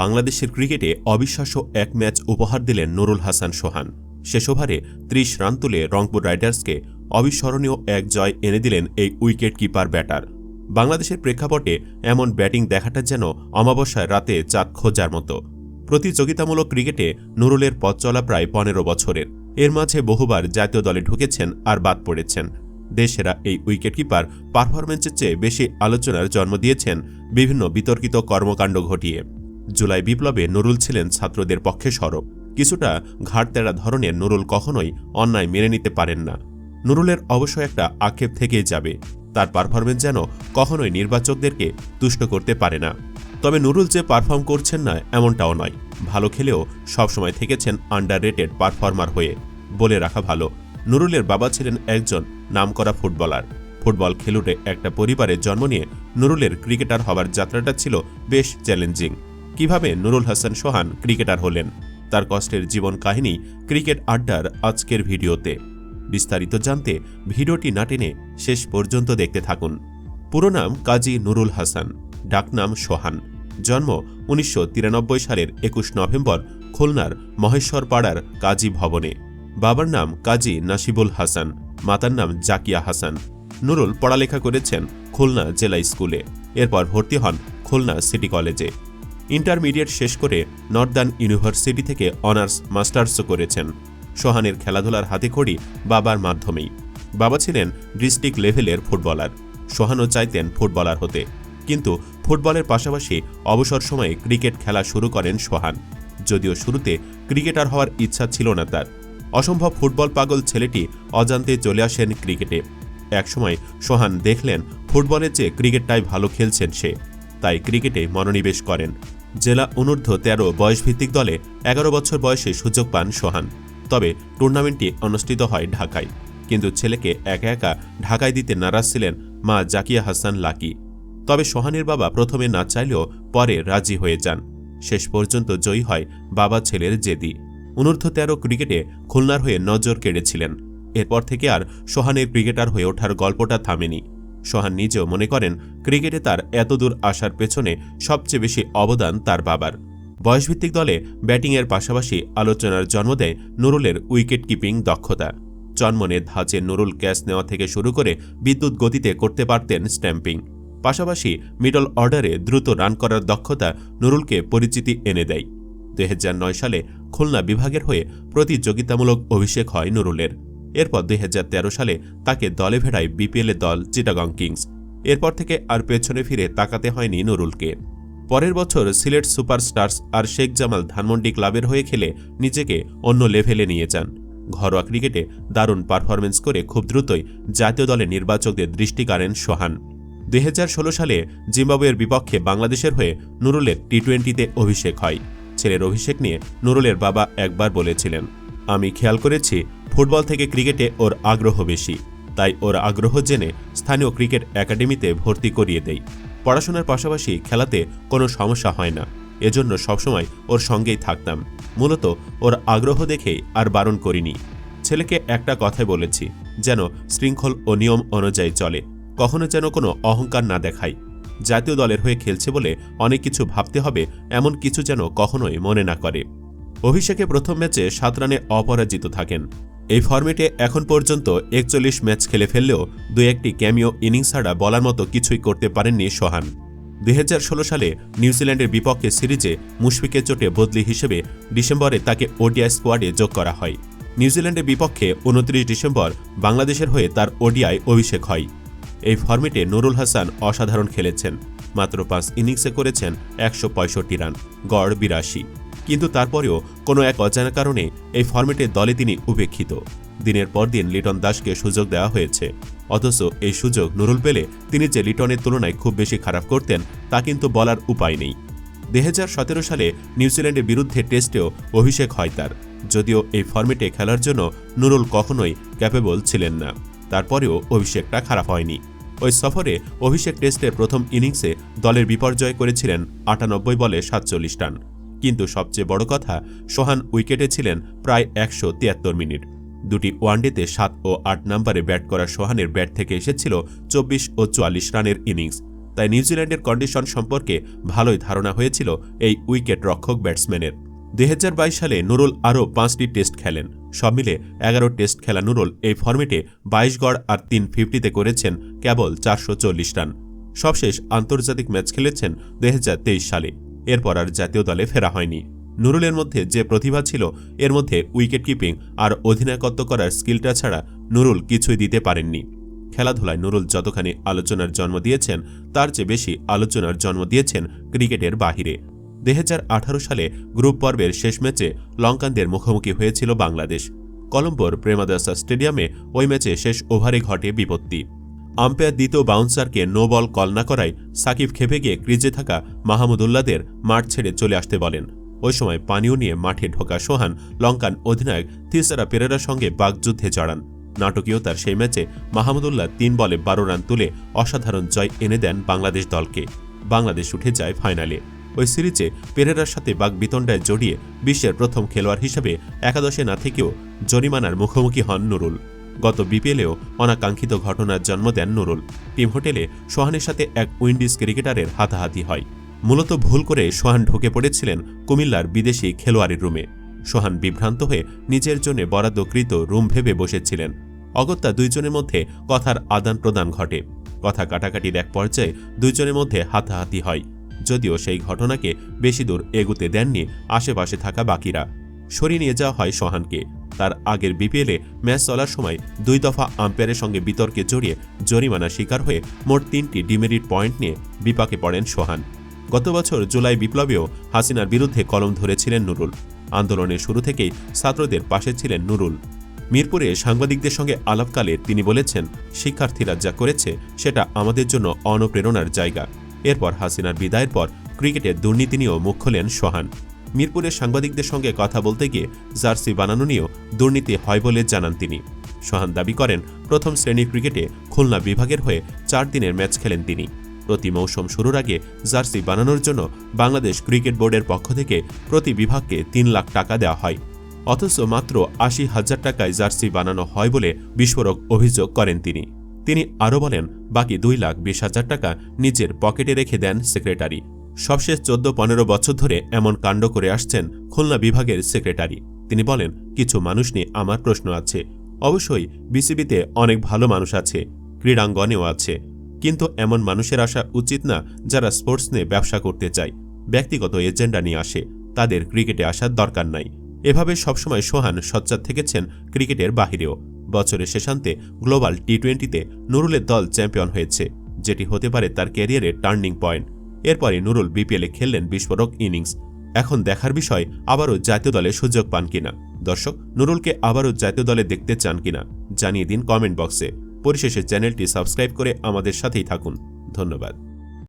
বাংলাদেশের ক্রিকেটে অবিশ্বাস্য এক ম্যাচ উপহার দিলেন নুরুল হাসান সোহান। শেষ ওভারে ত্রিশ রান তুলে রংপুর রাইডার্সকে অবিস্মরণীয় এক জয় এনে দিলেন এই উইকেট কিপার ব্যাটার। বাংলাদেশের প্রেক্ষাপটে এমন ব্যাটিং দেখাটা যেন অমাবস্যায় রাতে চাঁদ খোঁজার মতো। প্রতিযোগিতামূলক ক্রিকেটে নুরুলের পথ চলা প্রায় পনেরো বছরের। এর মাঝে বহুবার জাতীয় দলে ঢুকেছেন আর বাদ পড়েছেন। দেশেরা এই উইকেটকিপার পারফরম্যান্সের চেয়ে বেশি আলোচনার জন্ম দিয়েছেন বিভিন্ন বিতর্কিত কর্মকাণ্ড ঘটিয়ে। জুলাই বিপ্লবে নুরুল ছিলেন ছাত্রদের পক্ষে সরব। কিছুটা ঘাড়তেরা ধরনের নুরুল কখনোই অন্যায় মেনে নিতে পারেন না। নুরুলের অবশ্য একটা আক্ষেপ থেকেই যাবে। তার পারফরমেন্স যেন কখনোই নির্বাচকদেরকে তুষ্ট করতে পারে না। তবে নুরুল যে পারফর্ম করছেন না, এমনটাও নয়। ভালো খেলেও সবসময় থেকেছেন আন্ডার রেটেড পারফর্মার হয়ে। বলে রাখা ভালো। নুরুলের বাবা ছিলেন একজন নামকরা ফুটবলার। ফুটবল খেলুটে একটা পরিবারে জন্ম নিয়ে নুরুলের ক্রিকেটার হবার যাত্রাটা ছিল বেশ চ্যালেঞ্জিং কীভাবে নুরুল হাসান সোহান ক্রিকেটার হলেন, তার কষ্টের জীবন কাহিনী ক্রিকেট আড্ডার আজকের ভিডিওতে। বিস্তারিত জানতে ভিডিওটি না টেনে শেষ পর্যন্ত দেখতে থাকুন। পুরো নাম কাজী নুরুল হাসান ডাকনাম সোহান। জন্ম উনিশশো তিরানব্বই সালের একুশ নভেম্বর, খুলনার মহেশ্বরপাড়ার কাজী ভবনে। বাবার নাম কাজী নাসিবুল হাসান, মাতার নাম জাকিয়া হাসান। নুরুল পড়ালেখা করেছেন খুলনা জেলা স্কুলে, এরপর ভর্তি হন খুলনা সিটি কলেজে। ইন্টারমিডিয়েট শেষ করে নর্দার্ন ইউনিভার্সিটি থেকে অনার্স মাস্টার্সও করেছেন। সোহানের খেলাধুলার হাতেখড়ি বাবার মাধ্যমেই। বাবা ছিলেন ডিস্ট্রিক্ট লেভেলের ফুটবলার। সোহানও চাইতেন ফুটবলার হতে। কিন্তু ফুটবলের পাশাপাশি অবসর সময়ে ক্রিকেট খেলা শুরু করেন সোহান। যদিও শুরুতে ক্রিকেটার হওয়ার ইচ্ছা ছিল না তার। অসম্ভব ফুটবল পাগল ছেলেটি অজান্তে চলে আসেন ক্রিকেটে। একসময় সোহান দেখলেন, ফুটবলের চেয়ে ক্রিকেটটাই ভালো খেলছেন সে। তাই ক্রিকেটে মনোনিবেশ করেন। জেলা অনূর্ধ্ব তেরো বয়সভিত্তিক দলে এগারো বছর বয়সে সুযোগ পান সোহান। তবে টুর্নামেন্টটি অনুষ্ঠিত হয় ঢাকায়। কিন্তু ছেলেকে একা একা ঢাকায় দিতে নারাজ ছিলেন মা জাকিয়া হাসান লাকি। তবে সোহানের বাবা প্রথমে না চাইলেও পরে রাজি হয়ে যান। শেষ পর্যন্ত জয়ী হয় বাবা ছেলের জেদি। অনূর্ধ্ব তেরো ক্রিকেটে খুলনার হয়ে নজর কেড়েছিলেন। এরপর থেকে আর সোহানের ক্রিকেটার হয়ে ওঠার গল্পটা থামেনি। সোহান নিজেও মনে করেন, ক্রিকেটে তার এতদূর আসার পেছনে সবচেয়ে বেশি অবদান তার বাবার। বয়সভিত্তিক দলে ব্যাটিংয়ের পাশাপাশি আলোচনার জন্ম দেয় নুরুলের উইকেট কিপিং দক্ষতা জন্মনে ধাঁচে নুরুল ক্যাচ নেওয়া থেকে শুরু করে বিদ্যুৎ গতিতে করতে পারতেন স্ট্যাম্পিং। পাশাপাশি মিডল অর্ডারে দ্রুত রান করার দক্ষতা নুরুলকে পরিচিতি এনে দেয়। দু হাজার নয় সালে খুলনা বিভাগের হয়ে প্রতিযোগিতামূলক অভিষেক হয় নুরুলের। এরপর দুই হাজার তেরো সালে তাকে দলে ভেড়ায় বিপিএলের দল চিটাগং কিংস। এরপর থেকে আর পেছনে ফিরে তাকাতে হয়নি নুরুলকে। পরের বছর সিলেট সুপারস্টার্স আর শেখ জামাল ধানমন্ডি ক্লাবের হয়ে খেলে নিজেকে অন্য লেভেলে নিয়ে যান। ঘরোয়া ক্রিকেটে দারুণ পারফরমেন্স করে খুব দ্রুতই জাতীয় দলে নির্বাচকদের দৃষ্টি কাড়েন সোহান। দুই হাজার ষোলো সালে জিম্বাবুয়ের বিপক্ষে বাংলাদেশের হয়ে নুরুলের টি টোয়েন্টিতে অভিষেক হয়। ছেলের অভিষেক নিয়ে নুরুলের বাবা একবার বলেছিলেন, আমি খেয়াল করেছি ফুটবল থেকে ক্রিকেটে ওর আগ্রহ বেশি, তাই ওর আগ্রহ জেনে স্থানীয় ক্রিকেট একাডেমিতে ভর্তি করিয়ে দেই। পড়াশোনার পাশাপাশি খেলাতে কোনো সমস্যা হয় না, এজন্য সবসময় ওর সঙ্গেই থাকতাম। মূলত ওর আগ্রহ দেখেই আর বারণ করিনি। ছেলেকে একটা কথাই বলেছি, যেন শৃঙ্খল ও নিয়ম অনুযায়ী চলে, কখনো যেন কোনো অহংকার না দেখায়। জাতীয় দলের হয়ে খেলছে বলে অনেক কিছু ভাবতে হবে, এমন কিছু যেন কখনোই মনে না করে। অভিষেকে প্রথম ম্যাচে সাত রানে অপরাজিত থাকেন এই ফর্মেটে এখন পর্যন্ত একচল্লিশ ম্যাচ খেলে ফেললেও দু একটি ক্যামিও ইনিংস ছাড়া বলার মতো কিছুই করতে পারেননি সোহান। দুই হাজার ষোলো সালে নিউজিল্যান্ডের বিপক্ষে সিরিজে মুশফিকের চোটে বদলি হিসেবে ডিসেম্বরে তাকে ওডিআই স্কোয়াডে যোগ করা হয়। নিউজিল্যান্ডের বিপক্ষে উনত্রিশ ডিসেম্বর বাংলাদেশের হয়ে তার ওডিআই অভিষেক হয়। এই ফর্মেটে নুরুল হাসান অসাধারণ খেলেছেন। মাত্র পাঁচ ইনিংসে করেছেন একশো পঁয়ষট্টি রান, গড় বিরাশি। কিন্তু তারপরেও কোনো এক অজানা কারণে এই ফর্মেটে দলে তিনি উপেক্ষিত। দিনের পর দিন লিটন দাসকে সুযোগ দেওয়া হয়েছে। অথচ এই সুযোগ নুরুল পেলে তিনি যে লিটনের তুলনায় খুব বেশি খারাপ করতেন, তা কিন্তু বলার উপায় নেই। দুই হাজার সতেরো সালে নিউজিল্যান্ডের বিরুদ্ধে টেস্টেও অভিষেক হয় তার। যদিও এই ফর্মেটে খেলার জন্য নুরুল কখনোই ক্যাপেবল ছিলেন না। তারপরেও অভিষেকটা খারাপ হয়নি। ওই সফরে অভিষেক টেস্টের প্রথম ইনিংসে দলের বিপর্যয় করেছিলেন আটানব্বই বলে সাতচল্লিশ রান। কিন্তু সবচেয়ে বড় কথা, সোহান উইকেটে ছিলেন প্রায় একশো তিয়াত্তর মিনিট। দুটি ওয়ানডেতে সাত ও আট নম্বরে ব্যাট করা সোহানের ব্যাট থেকে এসেছিল চব্বিশ ও চুয়াল্লিশ রানের ইনিংস। তাই নিউজিল্যান্ডের কন্ডিশন সম্পর্কে ভালোই ধারণা হয়েছিল এই উইকেট রক্ষক ব্যাটসম্যানের। দুই হাজার বাইশ সালে নুরুল আরও পাঁচটি টেস্ট খেলেন। সব মিলে এগারো টেস্ট খেলা নুরুল এই ফর্মেটে বাইশ গড় আর তিন ফিফটিতে করেছেন কেবল চারশো চল্লিশ রান। সবশেষ আন্তর্জাতিক ম্যাচ খেলেছেন দুই হাজার তেইশ সালে। এরপর আর জাতীয় দলে ফেরা হয়নি। নুরুলের মধ্যে যে প্রতিভা ছিল, এর মধ্যে উইকেট কিপিং আর অধিনায়কত্ব করার স্কিলটা ছাড়া নুরুল কিছুই দিতে পারেননি। খেলাধুলায় নুরুল যতখানি আলোচনার জন্ম দিয়েছেন, তার চেয়ে বেশি আলোচনার জন্ম দিয়েছেন ক্রিকেটের বাহিরে। দু হাজার আঠারো সালে গ্রুপ পর্বের শেষ ম্যাচে লঙ্কানদের মুখোমুখি হয়েছিল বাংলাদেশ। কলম্বোর প্রেমাদাসা স্টেডিয়ামে ওই ম্যাচে শেষ ওভারে ঘটে বিপত্তি। আম্পায়ার দ্বিতীয় বাউন্সারকে নো বল কল না করায় সাকিব খেপে গিয়ে ক্রিজে থাকা মাহমুদুল্লাদের মাঠ ছেড়ে চলে আসতে বলেন। ওই সময় পানীয় নিয়ে মাঠে ঢোকা সোহান, লঙ্কান অধিনায়ক তিসারা পেরেরার সঙ্গে বাগযুদ্ধে জড়ান। নাটকীয়তার সেই ম্যাচে মাহমুদুল্লাহ তিন বলে বারো রান তুলে অসাধারণ জয় এনে দেন বাংলাদেশ দলকে। বাংলাদেশ উঠে যায় ফাইনালে। ওই সিরিজে পেরেরার সাথে বাগ বিতণ্ডায় জড়িয়ে বিশ্বের প্রথম খেলোয়াড় হিসেবে একাদশে না থেকেও জরিমানার মুখোমুখি হন নুরুল। গত বিপিএলেও অনাকাঙ্ক্ষিত ঘটনার জন্ম দেন নুরুল। টিম হোটেলে সোহানের সাথে এক উইন্ডিজ ক্রিকেটারের হাতাহাতি হয়। মূলত ভুল করে সোহান ঢুকে পড়েছিলেন কুমিল্লার বিদেশি খেলোয়াড়ের রুমে। সোহান বিভ্রান্ত হয়ে নিজের জন্য বরাদ্দকৃত রুম ভেবে বসেছিলেন। অগত্যা দুইজনের মধ্যে কথার আদান প্রদান ঘটে। কথা কাটাকাটির এক পর্যায়ে দুইজনের মধ্যে হাতাহাতি হয়। যদিও সেই ঘটনাকে বেশি দূর এগুতে দেননি আশেপাশে থাকা বাকিরা। সরিয়ে নিয়ে যাওয়া হয় সোহানকে। তার আগের বিপিএলে ম্যাচ চলার সময় দুই দফা আম্পায়ারের সঙ্গে বিতর্কে জড়িয়ে জরিমানা শিকার হয়ে মোট তিনটি ডিমেরিট পয়েন্ট নিয়ে বিপাকে পড়েন সোহান। গত বছর জুলাই বিপ্লবেও হাসিনার বিরুদ্ধে কলম ধরেছিলেন নুরুল। আন্দোলনের শুরু থেকেই ছাত্রদের পাশে ছিলেন নুরুল। মিরপুরে সাংবাদিকদের সঙ্গে আলাপকালে তিনি বলেছেন, শিক্ষার্থীরা যা করেছে, সেটা আমাদের জন্য অনুপ্রেরণার জায়গা। এরপর হাসিনার বিদায়ের পর ক্রিকেটের দুর্নীতি নিয়েও মুখ খোলেন সোহান। মিরপুরের সাংবাদিকদের সঙ্গে কথা বলতে গিয়ে জার্সি বানানো নিয়েও দুর্নীতি হয় বলে জানান তিনি। সোহান দাবি করেন, প্রথম শ্রেণির ক্রিকেটে খুলনা বিভাগের হয়ে চার দিনের ম্যাচ খেলেন তিনি। প্রতি মৌসুম শুরুর আগে জার্সি বানানোর জন্য বাংলাদেশ ক্রিকেট বোর্ডের পক্ষ থেকে প্রতি বিভাগকে তিন লাখ টাকা দেওয়া হয়। অথচ মাত্র আশি হাজার টাকায় জার্সি বানানো হয় বলে বিস্ফোরক অভিযোগ করেন তিনি। তিনি আরও বলেন, বাকি দুই লাখ বিশ হাজার টাকা নিজের পকেটে রেখে দেন সেক্রেটারি। সবশেষ চোদ্দ পনেরো বছর ধরে এমন কাণ্ড করে আসছেন খুলনা বিভাগের সেক্রেটারি। তিনি বলেন, কিছু মানুষ নিয়ে আমার প্রশ্ন আছে। অবশ্যই বিসিবিতে অনেক ভালো মানুষ আছে, ক্রীড়াঙ্গনেও আছে। কিন্তু এমন মানুষের আসা উচিত না যারা স্পোর্টস নিয়ে ব্যবসা করতে চায়। ব্যক্তিগত এজেন্ডা নিয়ে আসে, তাদের ক্রিকেটে আসার দরকার নাই। এভাবে সবসময় সোহান সজ্জাদ থেকেছেন ক্রিকেটের বাহিরেও। বছরের শেষান্তে গ্লোবাল টি টোয়েন্টিতে নুরুলের দল চ্যাম্পিয়ন হয়েছে, যেটি হতে পারে তার ক্যারিয়ারের টার্নিং পয়েন্ট। এরপরে নুরুল বিপিএলে খেললেন বিস্ফোরক ইনিংস। এখন দেখার বিষয়, আবারও জাতীয় দলে সুযোগ পান কিনা? দর্শক, নুরুলকে আবারও জাতীয় দলে দেখতে চান কিনা, জানিয়ে দিন কমেন্ট বক্সে। পরিশেষে চ্যানেলটি সাবস্ক্রাইব করে আমাদের সাথেই থাকুন। ধন্যবাদ।